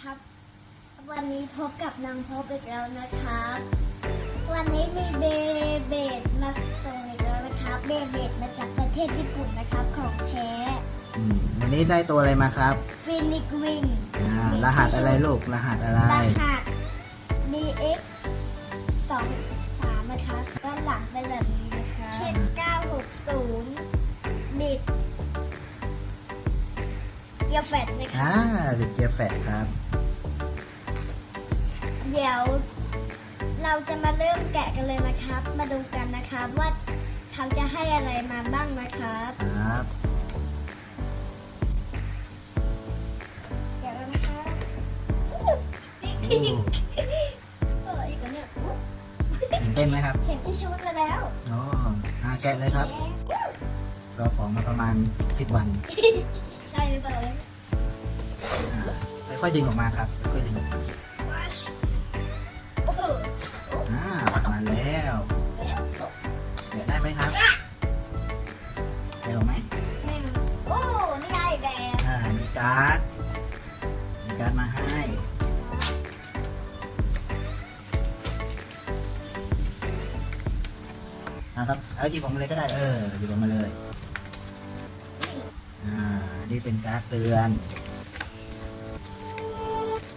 ครับ วันนี้พบกับนางพบอีกแล้วนะครับ วันนี้มีเบเบดมาส่งอีกแล้วนะครับ เบเบดมาจากประเทศญี่ปุ่นนะครับของแท้อืมวันนี้ได้ตัวอะไรมาครับฟินิกวิงอ่ารหัสอะไรลูก รหัสอะไร รหัส DX สองสามนะครับด้านหลังเป็นแบบนี้นะครับเช่น960 กียร์แฟดนะคอ่ารับบิดเกียร์แฟดครับ เดี๋ยวเราจะมาเริ่มแกะกันเลยนะครับ มาดูกันนะครับว่าเขาจะให้อะไรมาบ้างนะครับ ครับ เดี๋ยวนะครับโอ้ เอออีกแล้วเนี่ยตื่นเต้นไหมครับเห็นที่ชุดมาแล้วอ๋ออ่าแกะเลยครับ รอของมาประมาณ 10 วันใช่ หรือเปล่าค่อยๆดึงออกมาครับค่อยๆดึงออกมาออกมาแล้วแกะได้ไหมครับได้ออกไหมโอ้นี่ไงแดงอ่ามีการ์ดมีการ์ดมาให้นะครับเอาหยิบออกมเลยก็ได้เออหยิบออกมาเลย นี่เป็นการเตือน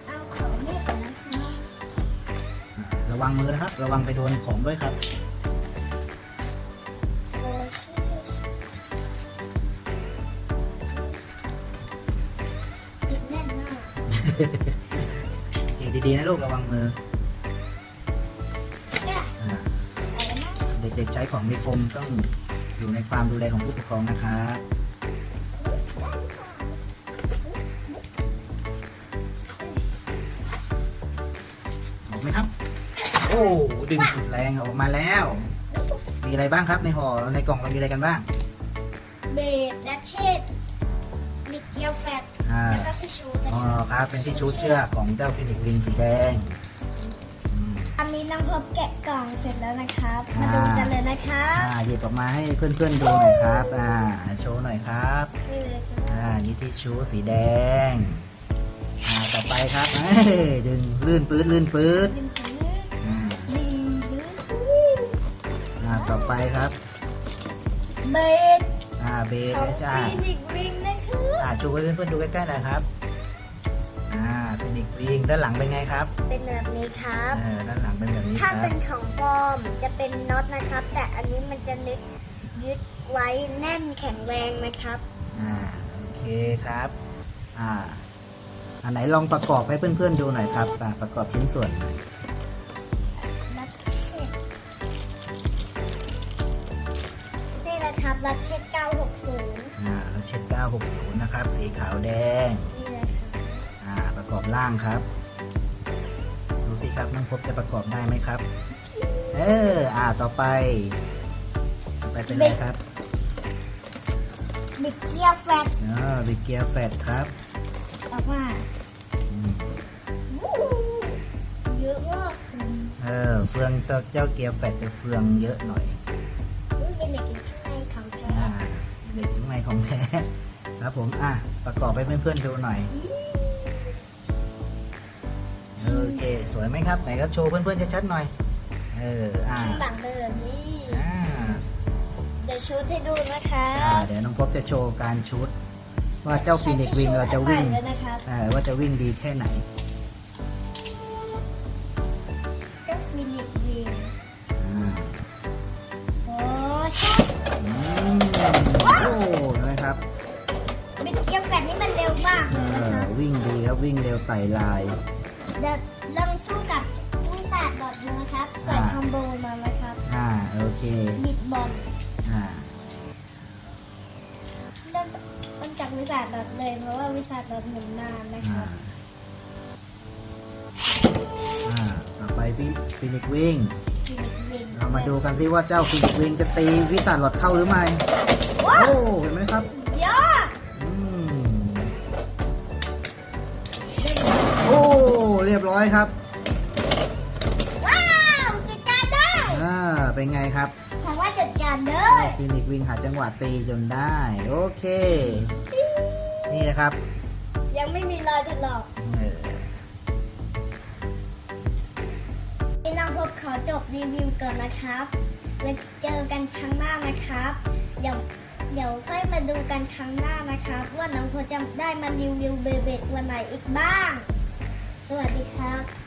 เอาของนี่ก่อนนะคะอ่าระวังมือนะครับ ระวังไปโดนของด้วยครับ โอเคติดแน่นมากเก็บดีๆนะลูกระวังมือเนี่ยอ่าอะไรนะ เด็กๆใช้ของมีคมต้องอยู่ในความดูแลของผู้ปกครองนะครับ ไหมครับ โอ้ดึงสุดแรงออกมาแล้ว มีอะไรบ้างครับในห่อในกล่องเรามีอะไรกันบ้างเบดและเชดมิเกียวแฟตอ่าแล้วก็ทิชชูนะอ๋อคะครับเป็นที่ชูเชือกของเจ้าฟินิกซ์วิงสีแดงอืม อันนี้น้องพบแกะกล่องเสร็จแล้วนะครับ มาดูกันเลยนะครับอ่าหยิบออกมาให้เพื่อนๆดูหน่อยครับ อ่า โชว์หน่อยครับนี่เลยครับอ่า นี่ที่ชูสีแดงอ่าต่อ ไปครับเอ้ยดึงลื่นปื๊ดลื่นปื๊ดดึงถืออ่าดีหรืออ่าต่อไปครับ เบดอ่าเบสของนะจ้า ฟินิกวิงนะครับอ่าชูให้เพื่อนๆดูใกล้ๆหน่อยครับ อ่าฟินิกวิงด้านหลังเป็นไงครับเป็นแบบนี้ครับ เออด้านหลังเป็นแบบนี้คถ้ารับเป็นของปลอมจะเป็นน็อตนะครับ แต่อันนี้มันจะนึกยึดไว้แน่นแข็งแรงนะครับ อ่าโอเคครับ อ่า อันไหนลองประกอบให้เพื่อนๆดูหน่อยครับอ่าประกอบชิ้นส่วนหน่อยลัดเช็ดนี่นะครับลัดเช็ด960อ่าแล้วเช็ด960 นะครับ สีขาวแดง นี่นะครับอ่า ประกอบล่างครับ ดูสิครับน้องพบจะประกอบได้ไหมครับ เออ อ่า ต่อไปต่อไปเป็นอะไรครับบิดเกียร์แฟตอ๋อบิเกียร์แฟดครับออกมา เฟืองเจ้าเกียร์แฟดจะเฟืองเยอะหน่อยเป็นเหล็กอยู่ข้างในของแท้อ่าเด็กข้ของแท้ครับผมอะประกอบให้เพื่อนๆดูหน่อยโอเคสวยไหมครับไหนครับโชว์เพื่อนๆชัดๆหน่อยเอออ่าข้างหลังเป็นแบบนี้อ่าเดี๋ยวชุดให้ดูนะคะอ่าเดี๋ยวน้องพบจะโชว์การชุด ว่าเจ้าฟีนิกวิงเราจะวิ่งใช้ที่โชว์อันะครับอ่าว่าจะวิ่งดีแค่ไหน นไหมครับบิดเกียร์แฟตนี่มันเร็วมากเอเลยนะอครับวิ่งดีครับวิ่งเร็วไต่ลาย เดี๋ยวลองสู้กับผู้ศาสตร์บอดดูนะครับใส่อ่า คอมโบมานะครับ อ่าโอเคบิดบอลอ่าเริ่มต้นจากวิสาสตร์บอดเลย เพราะว่าวิสาสตร์บอดหมุนนานนะคอ่ารับอ่าต่อไปพี่ฟินิกวิ่งฟินิกซ์วิงเรามาดูกันซิว่าเจ้าฟินิกวิงจะตีวิสานหลอดเข้าหรือไม่ โอ้เห็นไหมครับ รียบร้อยครับว้าวจัดการได้อ่าเป็นไงครับถามว่าจัดการได้คลินิกวิ่งหาจังหวะตีจนได้ โอเค นี่นะครับ ยังไม่มีรอยถลอกนี่น้องพบขอจบรีวิวก่อนนะครับ แล้วเจอกันครั้งหน้านะครับ เดี๋ยวเดี๋ยวค่อยมาดูกันครั้งหน้านะครับ ว่าน้องพอจะได้มารีวิวเบเบดวันไหนอีกบ้าง สวัสดีครับ